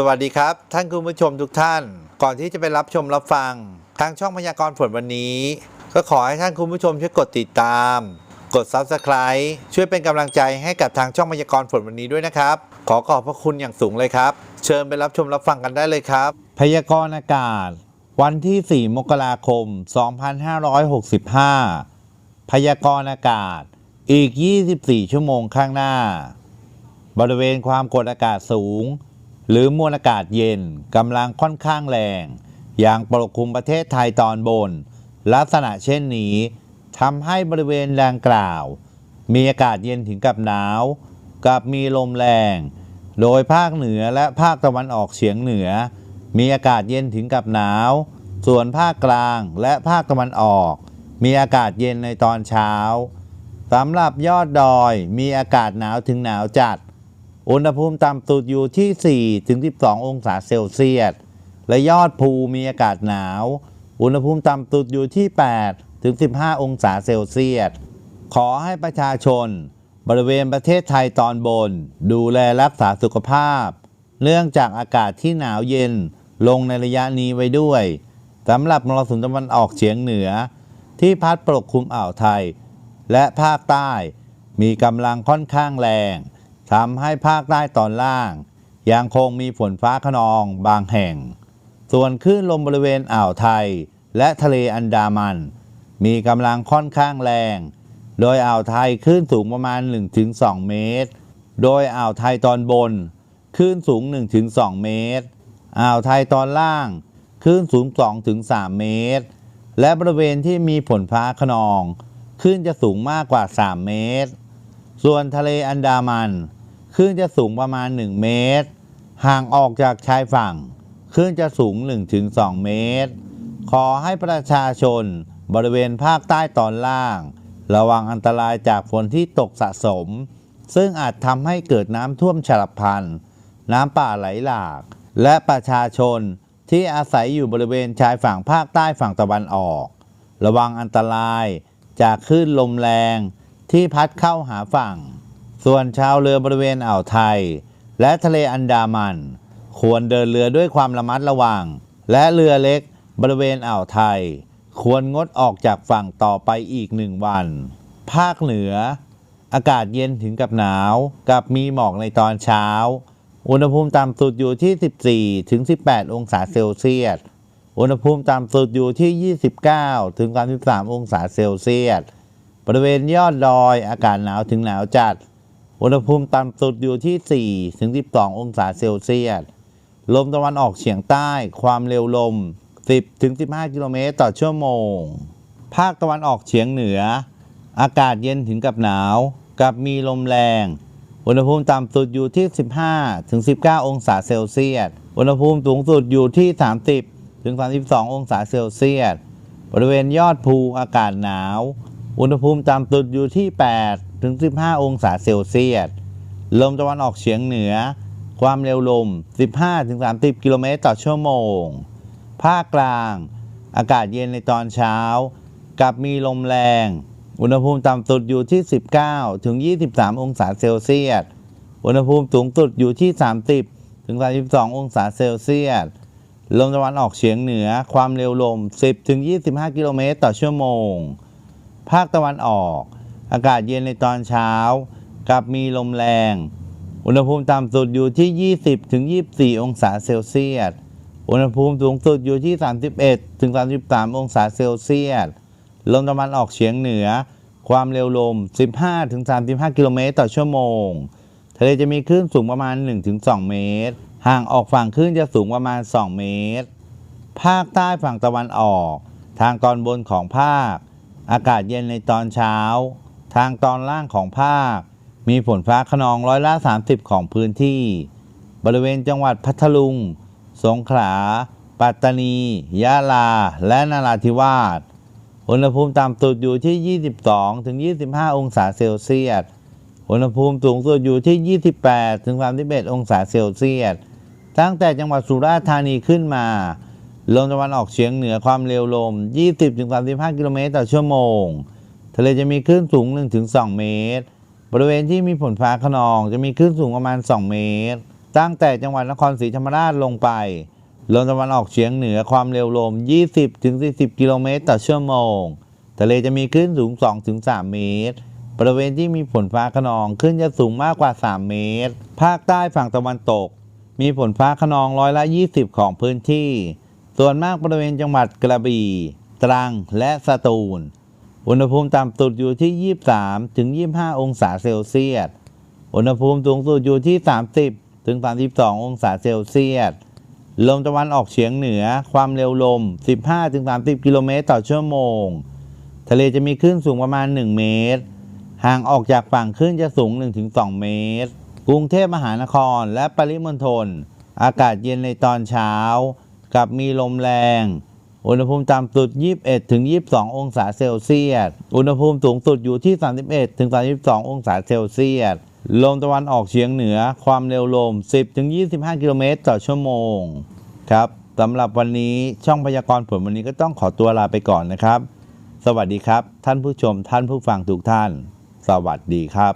สวัสดีครับ ท่านคุณผู้ชมทุกท่าน ก่อนที่จะไปรับชมรับฟัง ทางช่องพยากรณ์ฝนวันนี้ ก็ขอให้ท่านคุณผู้ชมช่วยกดติดตาม กด Subscribe ช่วยเป็นกำลังใจให้กับทางช่องพยากรณ์ฝนวันนี้ด้วยนะครับ ขอขอบพระคุณอย่างสูงเลยครับ เชิญไปรับชมรับฟังกันได้เลยครับ พยากรณ์อากาศ วันที่ 4 มกราคม 2565 พยากรณ์อากาศ อีก 24 ชั่วโมงข้างหน้า บริเวณความกดอากาศสูง หรือมวลอากาศเย็นกำลังค่อนข้างแรง อย่างปกคลุมประเทศไทยตอนบน ลักษณะเช่นนี้ทำให้บริเวณดังกล่าว มีอากาศเย็นถึงกับหนาว กับมีลมแรง โดยภาคเหนือและภาคตะวันออกเฉียงเหนือ มีอากาศเย็นถึงกับหนาว ส่วนภาคกลางและภาคตะวันออก มีอากาศเย็นในตอนเช้าสำหรับยอดดอยมีอากาศหนาวถึงหนาวจัด อุณหภูมิต่ำสุดอยู่ที่ 4 ถึง 12 องศาเซลเซียส และยอดภูมีอากาศหนาว อุณหภูมิต่ำสุดอยู่ที่ 8 ถึง 15 องศาเซลเซียส ขอให้ประชาชน บริเวณประเทศไทยตอนบน ดูแลรักษาสุขภาพ เนื่องจากอากาศที่หนาวเย็นลงในระยะนี้ไว้ด้วยสำหรับมรสุมตะวันออกเฉียงเหนือ ที่พัดปกคลุมอ่าวไทย และภาคใต้มีกำลังค่อนข้างแรง ทำให้ภาคใต้ตอนล่าง ยังคงมีฝนฟ้าขนองบางแห่ง ส่วนคลื่นลมบริเวณอ่าวไทย และทะเลอันดามัน มีกำลังค่อนข้างแรง โดยอ่าวไทยคลื่นสูงประมาณ 1-2 เมตร โดยอ่าวไทยตอนบนคลื่นสูง 1-2 เมตร อ่าวไทยตอนล่างคลื่นสูง 2-3 เมตร และบริเวณที่มีฝนฟ้าขนองคลื่นจะสูงมากกว่า 3 เมตร ส่วนทะเลอันดามัน คลื่นจะสูงประมาณ 1 เมตร ห่างออกจากชายฝั่ง คลื่นจะสูง 1-2 เมตร ขอให้ประชาชนบริเวณภาคใต้ตอนล่าง ระวังอันตรายจากฝนที่ตกสะสม ซึ่งอาจทำให้เกิดน้ำท่วมฉับพลัน น้ำป่าไหลหลาก และประชาชนที่อาศัยอยู่บริเวณชายฝั่งภาคใต้ฝั่งตะวันออก ระวังอันตรายจากคลื่นลมแรงที่พัดเข้าหาฝั่ง ส่วนชาวเรือบริเวณอ่าวไทย และทะเลอันดามัน ควรเดินเรือด้วยความระมัดระวัง และเรือเล็กบริเวณอ่าวไทย ควรงดออกจากฝั่งต่อไปอีกหนึ่งวัน ภาคเหนือ อากาศเย็นถึงกับหนาว กับมีหมอกในตอนเช้า อุณหภูมิต่ำสุดอยู่ที่ 14 ถึง 18 องศาเซลเซียส อุณหภูมิต่ำสุดอยู่ที่ 29 ถึง 33 องศาเซลเซียส บริเวณยอดดอยอากาศหนาวถึงหนาวจัด อุณหภูมิต่ำสุดอยู่ที่ 4 ถึง 12 องศาเซลเซียส ลมตะวันออกเฉียงใต้ ความเร็วลม 10 ถึง 15 กิโลเมตรต่อชั่วโมง ภาคตะวันออกเฉียงเหนือ อากาศเย็นถึงกับหนาว กับมีลมแรง อุณหภูมิต่ำสุดอยู่ที่ 15 ถึง 19 องศาเซลเซียส อุณหภูมิสูงสุดอยู่ที่ 30 ถึง 32 องศาเซลเซียส บริเวณยอดภูอากาศหนาว อุณหภูมิต่ำสุดอยู่ที่ 8 ถึง 15 องศาเซลเซียส ลมตะวันออกเฉียงเหนือ ความเร็วลม 15 ถึง 30 กิโลเมตรต่อชั่วโมง ภาคกลาง อากาศเย็นในตอนเช้า กับมีลมแรง อุณหภูมิต่ำสุดอยู่ที่ 19 ถึง 23 องศาเซลเซียส อุณหภูมิสูงสุดอยู่ที่ 30 ถึง 32 องศาเซลเซียส ลมตะวันออกเฉียงเหนือ ความเร็วลม 10 ถึง 25 กิโลเมตรต่อชั่วโมง ภาคตะวันออก อากาศเย็นในตอนเช้า กับมีลมแรง อุณหภูมิต่ำสุดอยู่ที่ 20ถึง24 องศาเซลเซียส อุณหภูมิสูงสุดอยู่ที่ 31ถึง33 องศาเซลเซียส ลมตะวันออกเฉียงเหนือ ความเร็วลม 15ถึง35 กิโลเมตรต่อชั่วโมง ทะเลจะมีคลื่นสูงประมาณ 1-2 เมตร ห่างออกฝั่งคลื่นจะสูงประมาณ 2 เมตร ภาคใต้ฝั่งตะวันออก ทางตอนบนของภาค อากาศเย็นในตอนเช้า ทางตอนล่างของภาค มีฝนฟ้าขนองร้อยละ 30 ของพื้นที่ บริเวณจังหวัดพัทลุง สงขลา ปัตตานี ยะลา และนราธิวาส อุณหภูมิต่ำสุดอยู่ที่ 22ถึง25 องศาเซลเซียส อุณหภูมิสูงสุดอยู่ที่ 28ถึง31 องศาเซลเซียส ตั้งแต่จังหวัดสุราษฎร์ธานีขึ้นมา ลมตะวันออกเฉียงเหนือความเร็วลม 20ถึง35 กิโลเมตรต่อชั่วโมง ทะเลจะมีคลื่นสูง1ถึง2เมตร บริเวณที่มีฝนฟ้าขนองจะมีคลื่นสูงประมาณ 2 เมตร ตั้งแต่จังหวัดนครศรีธรรมราชลงไป ลมตะวันออกเฉียงเหนือความเร็วลม 20-40 กิโลเมตรต่อชั่วโมง ทะเลจะมีคลื่นสูง 2-3 เมตร บริเวณที่มีฝนฟ้าขนองคลื่นจะสูงมากกว่า 3 เมตร ภาคใต้ฝั่งตะวันตก มีฝนฟ้าขนองร้อยละ 20 ของพื้นที่ ส่วนมากบริเวณจังหวัดกระบี่ ตรัง และสตูล อุณหภูมิต่ำสุดอยู่ที่ 23 ถึง 25 องศาเซลเซียส อุณหภูมิสูงสุดอยู่ที่ 30 ถึง 32 องศาเซลเซียส ลมตะวันออกเฉียงเหนือ ความเร็วลม 15 ถึง 30 กิโลเมตรต่อชั่วโมง ทะเลจะมีคลื่นสูงประมาณ 1 เมตร ห่างออกจากฝั่งคลื่นจะสูง 1-2 เมตร กรุงเทพมหานครและปริมณฑล อากาศเย็นในตอนเช้า กับมีลมแรง อุณหภูมิต่ำสุด 21ถึง22 องศาเซลเซียส อุณหภูมิสูงสุดอยู่ที่ 31ถึง32 องศาเซลเซียส ลมตะวันออกเฉียงเหนือ ความเร็วลม 10ถึง25 กิโลเมตรต่อชั่วโมง ครับสำหรับวันนี้ช่องพยากรณ์ผลวันนี้ก็ต้องขอตัวลาไปก่อนนะครับ สวัสดีครับ ท่านผู้ชมท่านผู้ฟังทุกท่าน สวัสดีครับ